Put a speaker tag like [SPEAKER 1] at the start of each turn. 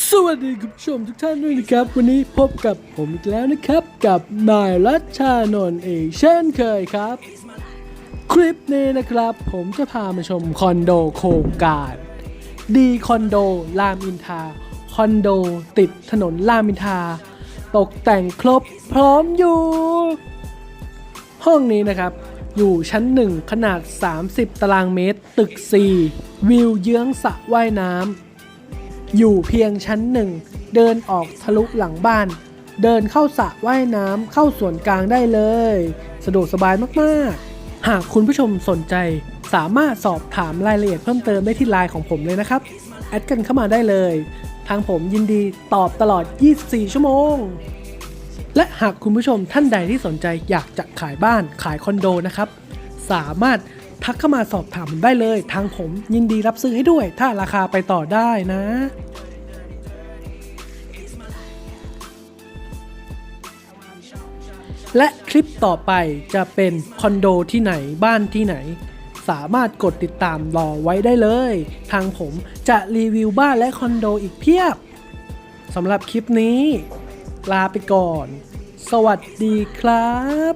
[SPEAKER 1] สวัสดีคุณผู้ชมทุกท่านด้วยนะครับ วันนี้พบกับผมอีกแล้วนะครับกับนายรัชชานนท์เอกเช่นเคยครับ คลิปนี้นะครับ ผมจะพามาชมคอนโดโครงการดีคอนโดรามอินทาคอนโดติดถนนรามอินทาตกแต่งครบพร้อมอยู่ ห้องนี้นะครับ อยู่ชั้น1ขนาด 30 ตารางเมตร ตึก 4 วิวเยื้องสระว่ายน้ำ อยู่เพียงชั้นหนึ่ง เดินออกทะลุหลังบ้าน เดินเข้าสระว่ายน้ำเข้าส่วนกลางได้เลย สะดวกสบายมากๆ หากคุณผู้ชมสนใจ สามารถสอบถามรายละเอียดเพิ่มเติมได้ที่ไลน์ของผมเลยนะครับ แอดกันเข้ามาได้เลย ทางผมยินดีตอบตลอด 24 ชั่วโมง และหากคุณผู้ชมท่านใดที่สนใจอยากจะขายบ้านขายคอนโดนะครับ สามารถ ทักเข้ามาสอบถามผมได้เลย ทางผมยินดีรับซื้อให้ด้วย ถ้าราคาไปต่อได้นะและคลิปต่อไปจะเป็นคอนโดที่ไหนบ้านที่ไหน สามารถกดติดตามรอไว้ได้เลย ทางผมจะรีวิวบ้านและคอนโดอีกเพียบสำหรับคลิปนี้ ลาไปก่อน สวัสดีครับ